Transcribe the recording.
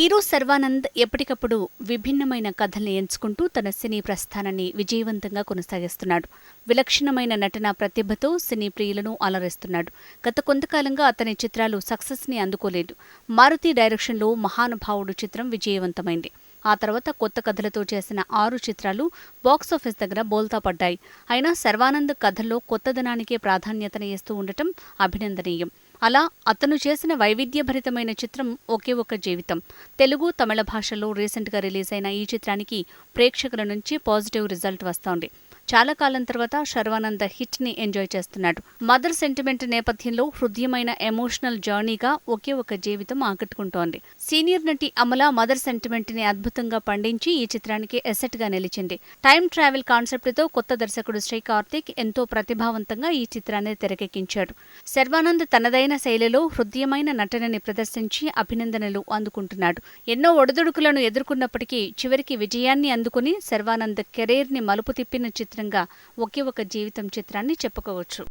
Hero Sharwanand ఎప్పటికప్పుడు విభిన్నమైన కథల్ని ఎంచుకుంటూ తన సినీ ప్రస్థానాన్ని విజయవంతంగా కొనసాగిస్తున్నాడు. విలక్షణమైన నటన ప్రతిభతో సినీ ప్రియులను అలరిస్తున్నాడు. గత కొంతకాలంగా అతని చిత్రాలు సక్సెస్ని అందుకోలేదు. మారుతి డైరెక్షన్లో మహానుభావుడు చిత్రం విజయవంతమైంది. ఆ తర్వాత కొత్త కథలతో చేసిన ఆరు చిత్రాలు బాక్సాఫీస్ దగ్గర బోల్తా పడ్డాయి. అయినా సర్వానంద్ కథల్లో కొత్తదనానికే ప్రాధాన్యతని ఇస్తూ ఉండటం అభినందనీయం. అలా అతను చేసిన వైవిధ్యభరితమైన చిత్రం ఒకే ఒక జీవితం. తెలుగు తమిళ భాషల్లో రీసెంట్గా రిలీజ్ అయిన ఈ చిత్రానికి ప్రేక్షకుల నుంచి పాజిటివ్ రిజల్ట్ వస్తోంది. చాలా కాలం తర్వాత శర్వానంద హిట్ని ఎంజాయ్ చేస్తున్నాడు. మదర్ సెంటిమెంట్ నేపథ్యంలో హృదయమైన ఎమోషనల్ జర్నీగా ఒకే ఒక జీవితం ఆకట్టుకుంటోంది. సీనియర్ నటి అమల మదర్ సెంటిమెంట్ని అద్భుతంగా పండించి ఈ చిత్రానికి ఎసెట్గా నిలిచింది. టైం ట్రావెల్ కాన్సెప్ట్తో కొత్త దర్శకుడు శ్రీ కార్తిక్ ఎంతో ప్రతిభావంతంగా ఈ చిత్రాన్ని తెరకెక్కించాడు. శర్వానంద్ తనదైన శైలిలో హృదయమైన నటనని ప్రదర్శించి అభినందనలు అందుకుంటున్నాడు. ఎన్నో ఒడిదుడుకులను ఎదుర్కొన్నప్పటికీ చివరికి విజయాన్ని అందుకుని శర్వానంద్ కెరీర్ని మలుపు తిప్పిన చిత్రం చిత్రంగా ఒకే ఒక జీవితం చిత్రాన్ని చెప్పుకోవచ్చు.